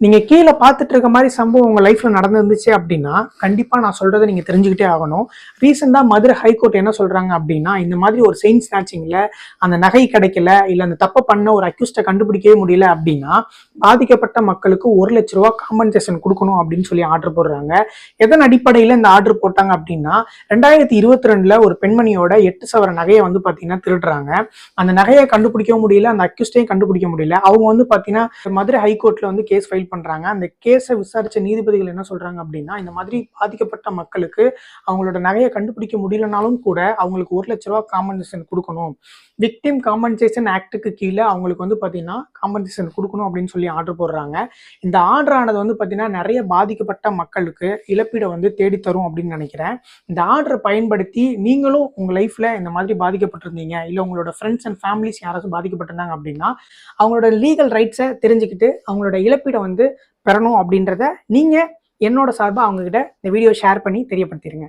நீங்க கீழே பார்த்துட்டு இருக்க மாதிரி சம்பவம் உங்க லைஃப்ல நடந்துருந்துச்சு அப்படின்னா கண்டிப்பா நான் சொல்றதை நீங்க தெரிஞ்சுக்கிட்டே ஆகணும். ரீசெண்டா மதுரை ஹைகோர்ட் என்ன சொல்றாங்க அப்படின்னா இந்த மாதிரி ஒரு செயின் ஸ்நாச்சிங்ல அந்த நகை கிடைக்கல இல்ல அந்த தப்பை பண்ண ஒரு அக்யூஸ்ட கண்டுபிடிக்கவே முடியல அப்படின்னா பாதிக்கப்பட்ட மக்களுக்கு ஒரு லட்ச ரூபா காம்பன்சேஷன் கொடுக்கணும் அப்படின்னு சொல்லி ஆர்டர் போடுறாங்க. எதன் அடிப்படையில் இந்த ஆர்டர் போட்டாங்க அப்படின்னா ரெண்டாயிரத்தி இருபத்தி ரெண்டுல ஒரு பெண்மணியோட எட்டு சவர நகையை வந்து பாத்தீங்கன்னா திருடுறாங்க. அந்த நகையை கண்டுபிடிக்கவும் முடியல அந்த அக்யூஸ்டையும் கண்டுபிடிக்க முடியல. அவங்க வந்து பாத்தீங்கன்னா மதுரை ஹைகோர்ட்ல வந்து கேஸ் ஃபைல் பண்றாங்க. அந்த கேஸை விசாரித்த நீதிபதிகள் என்ன சொல்றாங்க அப்படின்னா இந்த மாதிரி பாதிக்கப்பட்ட மக்களுக்கு அவங்களோட நகையை கண்டுபிடிக்க முடியலனாலும் கூட அவங்களுக்கு ஒரு லட்ச ரூபா காம்பன்சேஷன் கொடுக்கணும். விக்டிம் காம்பன்சேஷன் ஆக்டுக்கு கீழே அவங்களுக்கு வந்து பார்த்தீங்கன்னா காம்பன்சேஷன் கொடுக்கணும் அப்படின்னு சொல்லி ஆர்டர் போடுறாங்க. இந்த ஆர்டர் ஆனது வந்து பார்த்தீங்கன்னா நிறைய பாதிக்கப்பட்ட மக்களுக்கு இழப்பீடை வந்து தேடித்தரும் அப்படின்னு நினைக்கிறேன். இந்த ஆர்டரை பயன்படுத்தி நீங்களும் உங்கள் லைஃப்பில் இந்த மாதிரி பாதிக்கப்பட்டிருந்தீங்க இல்லை உங்களோட ஃப்ரெண்ட்ஸ் அண்ட் ஃபேமிலிஸ் யாராச்சும் பாதிக்கப்பட்டிருந்தாங்க அப்படின்னா அவங்களோட லீகல் ரைட்ஸை தெரிஞ்சுக்கிட்டு அவங்களோட இழப்பீடை வந்து பெறணும் அப்படின்றத நீங்க என்னோட சார்பாக அவங்க கிட்ட இந்த வீடியோ ஷேர் பண்ணி தெரியப்படுத்திடுங்க